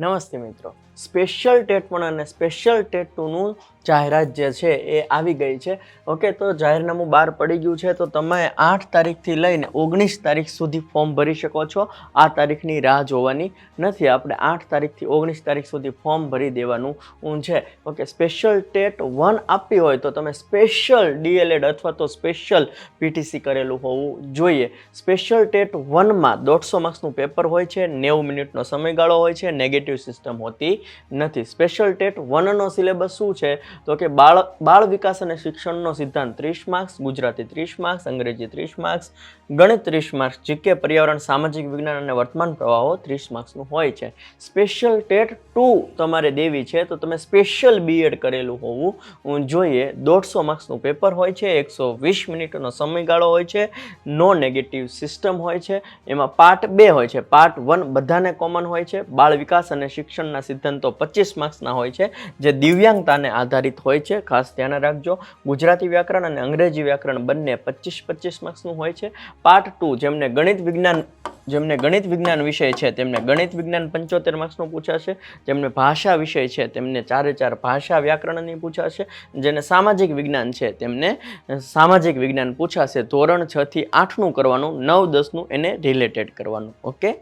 નમસ્તે મિત્રો. Special TET one અને સ્પેશિયલ ટેટ ટુનું જાહેરાત જે છે એ આવી ગઈ છે. ઓકે, તો જાહેરનામું બહાર પડી ગયું છે, તો તમે આઠ તારીખથી લઈને ઓગણીસ તારીખ સુધી ફોર્મ ભરી શકો છો. આ તારીખની રાહ જોવાની નથી. આપણે આઠ તારીખથી ઓગણીસ તારીખ સુધી ફોર્મ ભરી દેવાનું છે. ઓકે, સ્પેશિયલ ટેટ વન આપવી હોય તો તમે સ્પેશિયલ ડીએલએડ અથવા તો સ્પેશિયલ પીટીસી કરેલું હોવું જોઈએ. સ્પેશિયલ ટેટ વનમાં દોઢસો માર્ક્સનું પેપર હોય છે, નેવું મિનિટનો સમયગાળો હોય છે, નેગેટિવ સિસ્ટમ હોતી નથી. સ્પેશિયલ ટેટ વનનો સિલેબસ શું છે? તો કે બાળ બાળ વિકાસ અને શિક્ષણનો સિદ્ધાંત ત્રીસ માર્ક્સ, ગુજરાતી ત્રીસ માર્ક્સ, અંગ્રેજી ત્રીસ માર્ક્સ, ગણિત ત્રીસ માર્ક્સ, જીકે પર્યાવરણ, સામાજિક વિજ્ઞાન અને વર્તમાન પ્રવાહો ત્રીસ માર્ક્સનું હોય છે. સ્પેશિયલ ટેટ ટુ તમારે દેવી છે, તો તમે સ્પેશિયલ બીએડ કરેલું હોવું જોઈએ. દોઢસો માર્ક્સનું પેપર હોય છે, એકસો વીસ મિનિટનો સમયગાળો હોય છે, નો નેગેટિવ સિસ્ટમ હોય છે, એમાં પાર્ટ બે હોય છે. પાર્ટ વન બધાને કોમન હોય છે, બાળ વિકાસ અને શિક્ષણના સિદ્ધાંતો પચીસ માર્ક્સના હોય છે, જે દિવ્યાંગતાને આધારિત હોય છે. ખાસ ધ્યાન રાખજો. ગુજરાતી વ્યાકરણ અને અંગ્રેજી વ્યાકરણ બંને પચીસ પચીસ માર્ક્સનું હોય છે. પાર્ટ ટુ જેમને ગણિત વિજ્ઞાન, જેમને ગણિત વિજ્ઞાન વિષય છે, તેમને ગણિત વિજ્ઞાન પંચોતેર માર્ક્સનું પૂછાશે. જેમને ભાષા વિષય છે, તેમને ચારે ચાર ભાષા વ્યાકરણની પૂછાશે. જેને સામાજિક વિજ્ઞાન છે, તેમને સામાજિક વિજ્ઞાન પૂછાશે. ધોરણ છથી આઠનું કરવાનું, નવ દસનું એને રિલેટેડ કરવાનું. ઓકે